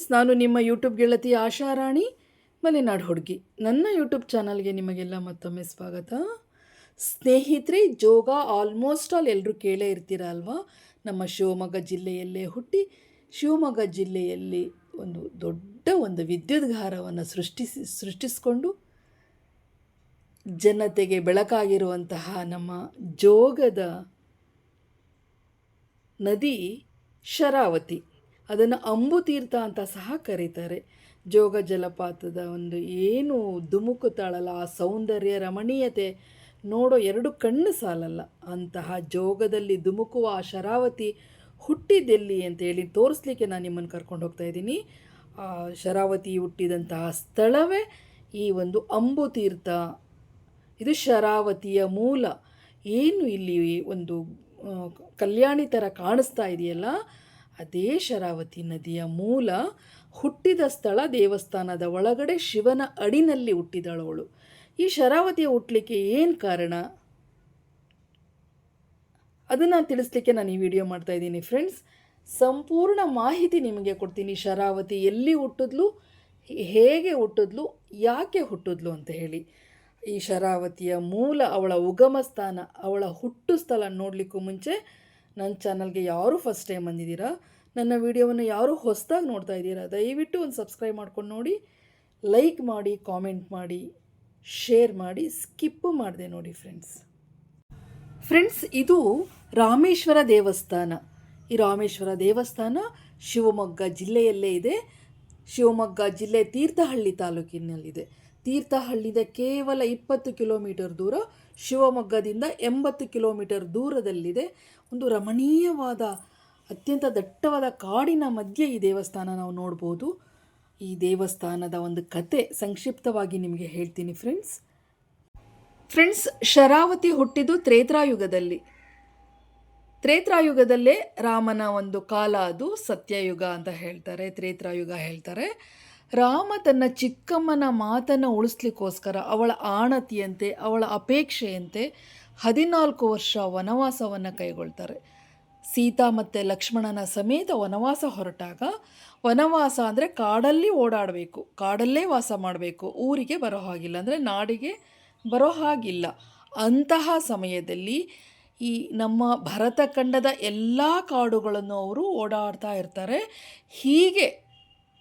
Friends, ನಾನು ನಿಮ್ಮ YouTube ಗೆಳತಿ ಆಶಾರಾಣಿ ಮಲೆನಾಡು ಹುಡುಗಿ. ನನ್ನ ಯೂಟ್ಯೂಬ್ ಚಾನಲ್ಗೆ ನಿಮಗೆಲ್ಲ ಮತ್ತೊಮ್ಮೆ ಸ್ವಾಗತ. ಸ್ನೇಹಿತರೆ, ಜೋಗ ಆಲ್ಮೋಸ್ಟ್ ಆಲ್ ಎಲ್ಲರೂ ಕೇಳೇ ಇರ್ತೀರ ಅಲ್ವಾ? ನಮ್ಮ ಶಿವಮೊಗ್ಗ ಜಿಲ್ಲೆಯಲ್ಲೇ ಹುಟ್ಟಿ, ಶಿವಮೊಗ್ಗ ಜಿಲ್ಲೆಯಲ್ಲಿ ಒಂದು ದೊಡ್ಡ ಒಂದು ವಿದ್ಯುದ್ಗಾರವನ್ನು ಸೃಷ್ಟಿಸಿ, ಸೃಷ್ಟಿಸಿಕೊಂಡು ಜನತೆಗೆ ಬೆಳಕಾಗಿರುವಂತಹ ನಮ್ಮ ಜೋಗದ ನದಿ ಶರಾವತಿ. ಅದನ್ನು ಅಂಬುತೀರ್ಥ ಅಂತ ಸಹ ಕರೀತಾರೆ. ಜೋಗ ಜಲಪಾತದ ಒಂದು ಏನು ಧುಮುಕು ತಾಳಲ್ಲ ಆ ಸೌಂದರ್ಯ, ರಮಣೀಯತೆ ನೋಡೋ ಎರಡು ಕಣ್ಣು ಸಾಲಲ್ಲ. ಅಂತಹ ಜೋಗದಲ್ಲಿ ಧುಮುಕುವ ಆ ಶರಾವತಿ ಹುಟ್ಟಿದ್ದೆಲ್ಲಿ ಅಂತೇಳಿ ತೋರಿಸ್ಲಿಕ್ಕೆ ನಾನು ನಿಮ್ಮನ್ನು ಕರ್ಕೊಂಡು ಹೋಗ್ತಾ ಇದ್ದೀನಿ. ಆ ಶರಾವತಿ ಹುಟ್ಟಿದಂತಹ ಸ್ಥಳವೇ ಈ ಒಂದು ಅಂಬುತೀರ್ಥ. ಇದು ಶರಾವತಿಯ ಮೂಲ. ಏನು ಇಲ್ಲಿ ಒಂದು ಕಲ್ಯಾಣಿ ಥರ ಕಾಣಿಸ್ತಾ ಇದೆಯಲ್ಲ ಅದೇ ಶರಾವತಿ ನದಿಯ ಮೂಲ ಹುಟ್ಟಿದ ಸ್ಥಳ ದೇವಸ್ಥಾನದ ಒಳಗಡೆ ಶಿವನ ಅಡಿನಲ್ಲಿ ಹುಟ್ಟಿದಳವಳು. ಈ ಶರಾವತಿಯ ಹುಟ್ಟಲಿಕ್ಕೆ ಏನು ಕಾರಣ? ಅದನ್ನು ತಿಳಿಸ್ಲಿಕ್ಕೆ ನಾನು ಈ ವಿಡಿಯೋ ಮಾಡ್ತಾ ಇದ್ದೀನಿ ಫ್ರೆಂಡ್ಸ್. ಸಂಪೂರ್ಣ ಮಾಹಿತಿ ನಿಮಗೆ ಕೊಡ್ತೀನಿ. ಶರಾವತಿ ಎಲ್ಲಿ ಹುಟ್ಟಿದ್ಲು, ಹೇಗೆ ಹುಟ್ಟಿದ್ಲು, ಯಾಕೆ ಹುಟ್ಟಿದ್ಲು ಅಂತ ಹೇಳಿ. ಈ ಶರಾವತಿಯ ಮೂಲ ಅವಳ ಉಗಮ ಸ್ಥಾನ ಅವಳ ಹುಟ್ಟು ಸ್ಥಳ ನೋಡಲಿಕ್ಕೂ ಮುಂಚೆ ನನ್ನ ಚಾನಲ್ಗೆ ಯಾರು ಫಸ್ಟ್ ಟೈಮ್ ಬಂದಿದ್ದೀರಾ, ನನ್ನ ವಿಡಿಯೋವನ್ನು ಯಾರು ಹೊಸದಾಗಿ ನೋಡ್ತಾ ಇದ್ದೀರಾ, ದಯವಿಟ್ಟು ಒಂದು ಸಬ್ಸ್ಕ್ರೈಬ್ ಮಾಡ್ಕೊಂಡು ನೋಡಿ ಲೈಕ್ ಮಾಡಿ ಕಾಮೆಂಟ್ ಮಾಡಿ ಶೇರ್ ಮಾಡಿ ಸ್ಕಿಪ್ಪು ಮಾಡಿದೆ ನೋಡಿ ಫ್ರೆಂಡ್ಸ್ ಫ್ರೆಂಡ್ಸ್ ಇದು ರಾಮೇಶ್ವರ ದೇವಸ್ಥಾನ. ಈ ರಾಮೇಶ್ವರ ದೇವಸ್ಥಾನ ಶಿವಮೊಗ್ಗ ಜಿಲ್ಲೆಯಲ್ಲೇ ಇದೆ. ಶಿವಮೊಗ್ಗ ಜಿಲ್ಲೆ ತೀರ್ಥಹಳ್ಳಿ ತಾಲೂಕಿನಲ್ಲಿದೆ. ತೀರ್ಥಹಳ್ಳಿದ ಕೇವಲ ಇಪ್ಪತ್ತು ಕಿಲೋಮೀಟರ್ ದೂರ ಶಿವಮೊಗ್ಗದಿಂದ ಎಂಬತ್ತು ಕಿಲೋಮೀಟರ್ ದೂರದಲ್ಲಿದೆ. ಒಂದು ರಮಣೀಯವಾದ, ಅತ್ಯಂತ ದಟ್ಟವಾದ ಕಾಡಿನ ಮಧ್ಯೆ ಈ ದೇವಸ್ಥಾನ ನಾವು ನೋಡ್ಬೋದು. ಈ ದೇವಸ್ಥಾನದ ಒಂದು ಕತೆ ಸಂಕ್ಷಿಪ್ತವಾಗಿ ನಿಮಗೆ ಹೇಳ್ತೀನಿ ಫ್ರೆಂಡ್ಸ್. ಫ್ರೆಂಡ್ಸ್, ಶರಾವತಿ ಹುಟ್ಟಿದ್ದು ತ್ರೇತ್ರಾಯುಗದಲ್ಲಿ. ತ್ರೇತ್ರಾಯುಗದಲ್ಲೇ ರಾಮನ ಒಂದು ಕಾಲ ಅದು ಸತ್ಯಯುಗ ಅಂತ ಹೇಳ್ತಾರೆ, ತ್ರೇತ್ರಾಯುಗ ಹೇಳ್ತಾರೆ. ರಾಮ ತನ್ನ ಚಿಕ್ಕಮ್ಮನ ಮಾತನ್ನು ಉಳಿಸ್ಲಿಕ್ಕೋಸ್ಕರ ಅವಳ ಆಣತಿಯಂತೆ, ಅವಳ ಅಪೇಕ್ಷೆಯಂತೆ ಹದಿನಾಲ್ಕು ವರ್ಷ ವನವಾಸವನ್ನು ಕೈಗೊಳ್ತಾರೆ. ಸೀತಾ ಮತ್ತು ಲಕ್ಷ್ಮಣನ ಸಮೇತ ವನವಾಸ ಹೊರಟಾಗ ವನವಾಸ ಅಂದರೆ ಕಾಡಲ್ಲಿ ಓಡಾಡಬೇಕು, ಕಾಡಲ್ಲೇ ವಾಸ ಮಾಡಬೇಕು, ಊರಿಗೆ ಬರೋ ಹಾಗಿಲ್ಲ ಅಂದರೆ ನಾಡಿಗೆ ಬರೋ ಹಾಗಿಲ್ಲ. ಅಂತಹ ಸಮಯದಲ್ಲಿ ಈ ನಮ್ಮ ಭರತಖಂಡದ ಎಲ್ಲ ಕಾಡುಗಳನ್ನು ಅವರು ಓಡಾಡ್ತಾ ಇರ್ತಾರೆ. ಹೀಗೆ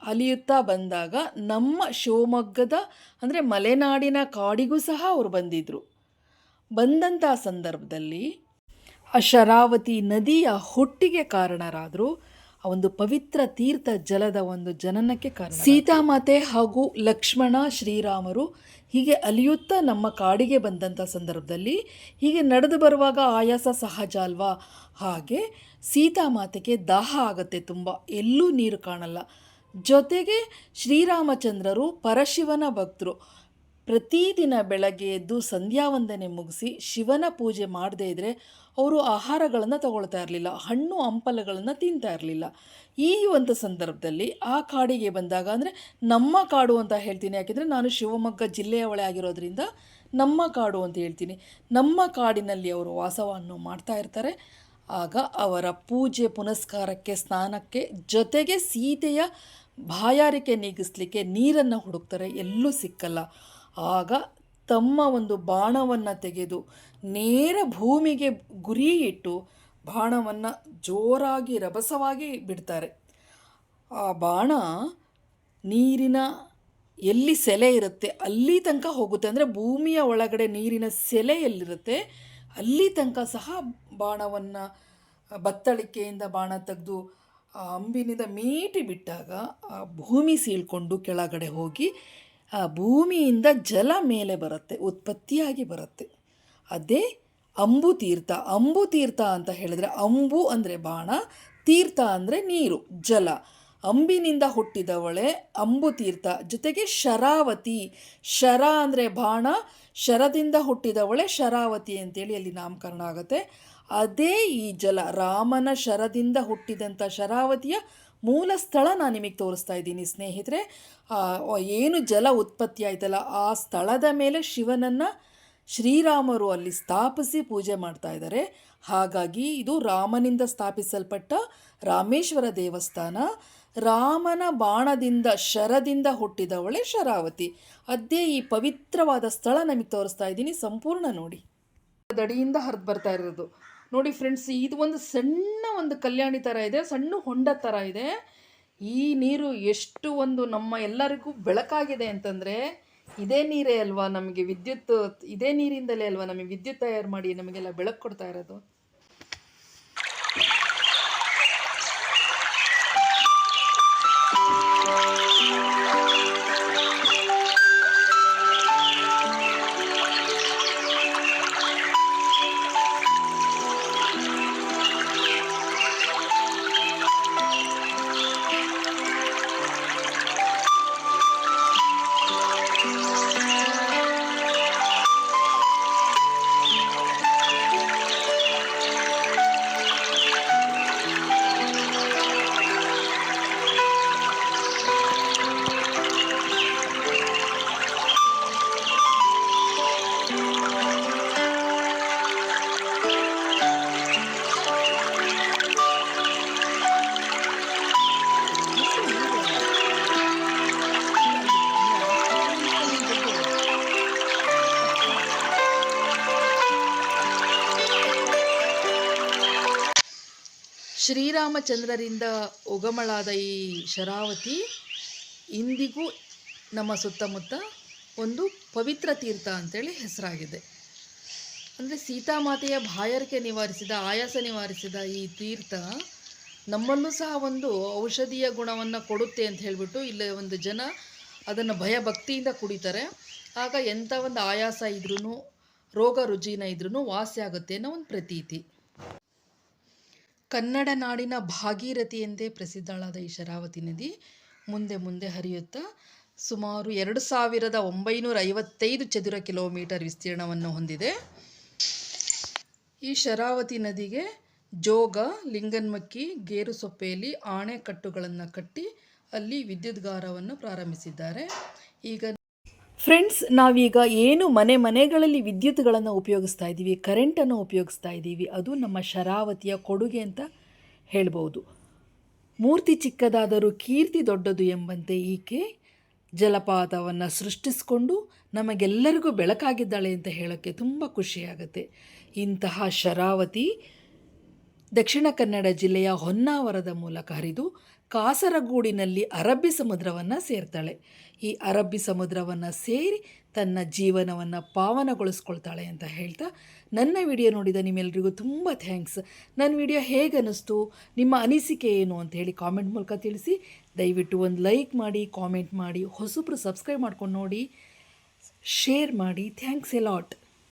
ಅಲಿಯುತ್ತಾ ಬಂದಾಗ ನಮ್ಮ ಶಿವಮೊಗ್ಗದ, ಅಂದರೆ ಮಲೆನಾಡಿನ ಕಾಡಿಗೂ ಸಹ ಅವರು ಬಂದಿದ್ದರು ಬಂದಂಥ ಸಂದರ್ಭದಲ್ಲಿ ಆ ಶರಾವತಿ ನದಿಯ ಹುಟ್ಟಿಗೆ ಕಾರಣರಾದರು ಆ ಒಂದು ಪವಿತ್ರ ತೀರ್ಥ ಜಲದ ಒಂದು ಜನನಕ್ಕೆ ಕಾರಣ ಸೀತಾಮಾತೆ ಹಾಗೂ ಲಕ್ಷ್ಮಣ ಶ್ರೀರಾಮರು ಹೀಗೆ ಅಲಿಯುತ್ತಾ ನಮ್ಮ ಕಾಡಿಗೆ ಬಂದಂಥ ಸಂದರ್ಭದಲ್ಲಿ ಹೀಗೆ ನಡೆದು ಬರುವಾಗ ಆಯಾಸ ಸಹಜ ಅಲ್ವಾ? ಹಾಗೆ ಸೀತಾಮಾತೆಗೆ ದಾಹ ಆಗುತ್ತೆ ತುಂಬ. ಎಲ್ಲೂ ನೀರು ಕಾಣಲ್ಲ. ಜೊತೆಗೆ ಶ್ರೀರಾಮಚಂದ್ರರು ಪರಶಿವನ ಭಕ್ತರು. ಪ್ರತಿದಿನ ಬೆಳಗ್ಗೆ ಎದ್ದು ಸಂಧ್ಯಾ ವಂದನೆ ಮುಗಿಸಿ ಶಿವನ ಪೂಜೆ ಮಾಡದೇ ಇದ್ದರೆ ಅವರು ಆಹಾರಗಳನ್ನು ತಗೊಳ್ತಾ ಇರಲಿಲ್ಲ, ಹಣ್ಣು ಹಂಪಲುಗಳನ್ನು ತಿಂತಾ ಇರಲಿಲ್ಲ. ಈ ಒಂದು ಸಂದರ್ಭದಲ್ಲಿ ಆ ಕಾಡಿಗೆ ಬಂದಾಗ ಅಂದರೆ ನಮ್ಮ ಕಾಡು ಅಂತ ಹೇಳ್ತೀನಿ, ಯಾಕೆಂದರೆ ನಾನು ಶಿವಮೊಗ್ಗ ಜಿಲ್ಲೆಯವಳೆ ಆಗಿರೋದ್ರಿಂದ ನಮ್ಮ ಕಾಡು ಅಂತ ಹೇಳ್ತೀನಿ. ನಮ್ಮ ಕಾಡಿನಲ್ಲಿ ಅವರು ವಾಸವನ್ನು ಮಾಡ್ತಾ ಇರ್ತಾರೆ. ಆಗ ಅವರ ಪೂಜೆ ಪುನಸ್ಕಾರಕ್ಕೆ ಸ್ನಾನಕ್ಕೆ ಜೊತೆಗೆ ಸೀತೆಯ ಬಾಯಾರಿಕೆ ನೀಗಿಸ್ಲಿಕ್ಕೆ ನೀರನ್ನು ಹುಡುಕ್ತಾರೆ, ಎಲ್ಲೂ ಸಿಕ್ಕಲ್ಲ. ಆಗ ತಮ್ಮ ಒಂದು ಬಾಣವನ್ನು ತೆಗೆದು ನೇರ ಭೂಮಿಗೆ ಗುರಿ ಇಟ್ಟು ಬಾಣವನ್ನು ಜೋರಾಗಿ ರಭಸವಾಗಿ ಬಿಡ್ತಾರೆ. ಆ ಬಾಣ ನೀರಿನ ಎಲ್ಲಿ ಸೆಲೆ ಇರುತ್ತೆ, ಅಲ್ಲಿ ತನಕ ಹೋಗುತ್ತೆ. ಅಂದರೆ ಭೂಮಿಯ ಒಳಗಡೆ ನೀರಿನ ಸೆಲೆ ಎಲ್ಲಿರುತ್ತೆ ಅಲ್ಲಿ ತನಕ ಸಹ ಬಾಣವನ್ನು, ಬತ್ತಳಿಕೆಯಿಂದ ಬಾಣ ತೆಗೆದು, ಆ ಅಂಬಿನಿಂದ ಮೀಟಿ ಬಿಟ್ಟಾಗ ಆ ಭೂಮಿ ಸೀಳ್ಕೊಂಡು ಕೆಳಗಡೆ ಹೋಗಿ, ಆ ಭೂಮಿಯಿಂದ ಜಲ ಮೇಲೆ ಬರುತ್ತೆ, ಉತ್ಪತ್ತಿಯಾಗಿ ಬರುತ್ತೆ. ಅದೇ ಅಂಬು ತೀರ್ಥ. ಅಂಬು ತೀರ್ಥ ಅಂತ ಹೇಳಿದ್ರೆ ಅಂಬು ಅಂದರೆ ಬಾಣ, ತೀರ್ಥ ಅಂದರೆ ನೀರು, ಜಲ. ಅಂಬಿನಿಂದ ಹುಟ್ಟಿದವಳೆ ಅಂಬು ತೀರ್ಥ ಜೊತೆಗೆ ಶರಾವತಿ, ಶರ ಅಂದರೆ ಬಾಣ, ಶರದಿಂದ ಹುಟ್ಟಿದವಳೆ ಶರಾವತಿ ಅಂತೇಳಿ ಅಲ್ಲಿ ನಾಮಕರಣ ಆಗುತ್ತೆ. ಅದೇ ಈ ಜಲ, ರಾಮನ ಶರದಿಂದ ಹುಟ್ಟಿದಂಥ ಶರಾವತಿಯ ಮೂಲ ಸ್ಥಳ ನಾನು ನಿಮಗೆ ತೋರಿಸ್ತಾ ಇದ್ದೀನಿ ಸ್ನೇಹಿತರೆ. ಏನು ಜಲ ಉತ್ಪತ್ತಿ ಆಯ್ತಲ್ಲ, ಆ ಸ್ಥಳದ ಮೇಲೆ ಶಿವನನ್ನು ಶ್ರೀರಾಮರು ಅಲ್ಲಿ ಸ್ಥಾಪಿಸಿ ಪೂಜೆ ಮಾಡ್ತಾ ಇದ್ದಾರೆ ಹಾಗಾಗಿ ಇದು ರಾಮನಿಂದ ಸ್ಥಾಪಿಸಲ್ಪಟ್ಟ ರಾಮೇಶ್ವರ ದೇವಸ್ಥಾನ. ರಾಮನ ಬಾಣದಿಂದ, ಶರದಿಂದ ಹುಟ್ಟಿದವಳೆ ಶರಾವತಿ. ಅದೇ ಈ ಪವಿತ್ರವಾದ ಸ್ಥಳ ನಮಗೆ ತೋರಿಸ್ತಾ ಇದ್ದೀನಿ. ಸಂಪೂರ್ಣ ನೋಡಿ. ದಡಿಯಿಂದ ಹರಿದು ಬರ್ತಾ ಇರೋದು. ನೋಡಿ ಫ್ರೆಂಡ್ಸ್, ಇದು ಒಂದು ಸಣ್ಣ ಒಂದು ಕಲ್ಯಾಣಿ ಥರ ಇದೆ, ಸಣ್ಣ ಹೊಂಡ ಥರ ಇದೆ. ಈ ನೀರು ಎಷ್ಟು ಒಂದು ನಮ್ಮ ಎಲ್ಲರಿಗೂ ಬೆಳಕಾಗಿದೆ ಅಂತಂದರೆ, ಇದೇ ನೀರೇ ಅಲ್ವಾ ನಮಗೆ ವಿದ್ಯುತ್, ಇದೇ ನೀರಿಂದಲೇ ಅಲ್ವಾ ನಮಗೆ ವಿದ್ಯುತ್ ತಯಾರು ಮಾಡಿ ನಮಗೆಲ್ಲ ಬೆಳಕು ಕೊಡ್ತಾ ಇರೋದು. ಶ್ರೀರಾಮಚಂದ್ರರಿಂದ ಉಗಮಳಾದ ಈ ಶರಾವತಿ ಇಂದಿಗೂ ನಮ್ಮ ಸುತ್ತಮುತ್ತ ಒಂದು ಪವಿತ್ರ ತೀರ್ಥ ಅಂತೇಳಿ ಹೆಸರಾಗಿದೆ. ಅಂದರೆ ಸೀತಾಮಾತೆಯ ಬಾಯಾರಿಕೆ ನಿವಾರಿಸಿದ, ಆಯಾಸ ನಿವಾರಿಸಿದ ಈ ತೀರ್ಥ ನಮ್ಮಲ್ಲೂ ಸಹ ಒಂದು ಔಷಧೀಯ ಗುಣವನ್ನು ಕೊಡುತ್ತೆ ಅಂತ ಹೇಳಿಬಿಟ್ಟು ಇಲ್ಲಿ ಒಂದು ಜನ ಅದನ್ನು ಭಯ ಭಕ್ತಿಯಿಂದ ಕುಡಿತಾರೆ. ಆಗ ಎಂಥ ಒಂದು ಆಯಾಸ ಇದ್ರೂ ರೋಗ ರುಜಿನ ಇದ್ರೂ ವಾಸಿ ಆಗುತ್ತೆ ಅನ್ನೋ ಒಂದು ಪ್ರತೀತಿ. ಕನ್ನಡ ನಾಡಿನ ಭಾಗೀರಥಿ ಎಂದೇ ಪ್ರಸಿದ್ಧಳಾದ ಈ ಶರಾವತಿ ನದಿ ಮುಂದೆ ಮುಂದೆ ಹರಿಯುತ್ತಾ ಸುಮಾರು ಎರಡು ಸಾವಿರದ ಒಂಬೈನೂರ ಐವತ್ತೈದು ಚದುರ ಕಿಲೋಮೀಟರ್ ವಿಸ್ತೀರ್ಣವನ್ನು ಹೊಂದಿದೆ. ಈ ಶರಾವತಿ ನದಿಗೆ ಜೋಗ, ಲಿಂಗನ್ಮಕ್ಕಿ ಗೇರುಸೊಪ್ಪೆಯಲ್ಲಿ ಆಣೆಕಟ್ಟುಗಳನ್ನು ಕಟ್ಟಿ ಅಲ್ಲಿ ವಿದ್ಯುದ್ಗಾರವನ್ನು ಪ್ರಾರಂಭಿಸಿದ್ದಾರೆ. ಈಗ ಫ್ರೆಂಡ್ಸ್ ನಾವೀಗ ಏನು ಮನೆ ಮನೆಗಳಲ್ಲಿ ವಿದ್ಯುತ್ಗಳನ್ನು ಉಪಯೋಗಿಸ್ತಾ ಇದ್ದೀವಿ ಕರೆಂಟನ್ನು ಉಪಯೋಗಿಸ್ತಾ ಇದ್ದೀವಿ, ಅದು ನಮ್ಮ ಶರಾವತಿಯ ಕೊಡುಗೆ ಅಂತ ಹೇಳ್ಬೋದು. ಮೂರ್ತಿ ಚಿಕ್ಕದಾದರೂ ಕೀರ್ತಿ ದೊಡ್ಡದು ಎಂಬಂತೆ ಈಕೆ ಜಲಪಾತವನ್ನು ಸೃಷ್ಟಿಸಿಕೊಂಡು ನಮಗೆಲ್ಲರಿಗೂ ಬೆಳಕಾಗಿದ್ದಾಳೆ ಅಂತ ಹೇಳೋಕ್ಕೆ ತುಂಬ ಖುಷಿಯಾಗುತ್ತೆ. ಇಂತಹ ಶರಾವತಿ ದಕ್ಷಿಣ ಕನ್ನಡ ಜಿಲ್ಲೆಯ ಹೊನ್ನಾವರದ ಮೂಲಕ ಹರಿದು ಕಾಸರಗೂಡಿನಲ್ಲಿ ಅರಬ್ಬಿ ಸಮುದ್ರವನ್ನು ಸೇರ್ತಾಳೆ. ಈ ಅರಬ್ಬಿ ಸಮುದ್ರವನ್ನು ಸೇರಿ ತನ್ನ ಜೀವನವನ್ನು ಪಾವನಗೊಳಿಸ್ಕೊಳ್ತಾಳೆ ಅಂತ ಹೇಳ್ತಾ ನನ್ನ ವಿಡಿಯೋ ನೋಡಿದ ನಿಮ್ಮೆಲ್ಲರಿಗೂ ತುಂಬ ಥ್ಯಾಂಕ್ಸ್. ನನ್ನ ವಿಡಿಯೋ ಹೇಗೆ ಅನ್ನಿಸ್ತು ನಿಮ್ಮ ಅನಿಸಿಕೆ ಏನು ಅಂತ ಹೇಳಿ ಕಾಮೆಂಟ್ ಮೂಲಕ ತಿಳಿಸಿ. ದಯವಿಟ್ಟು ಒಂದು ಲೈಕ್ ಮಾಡಿ, ಕಾಮೆಂಟ್ ಮಾಡಿ, ಹೊಸಬ್ರು ಸಬ್ಸ್ಕ್ರೈಬ್ ಮಾಡ್ಕೊಂಡು ನೋಡಿ. ಶೇರ್ ಮಾಡಿ. Thanks a lot.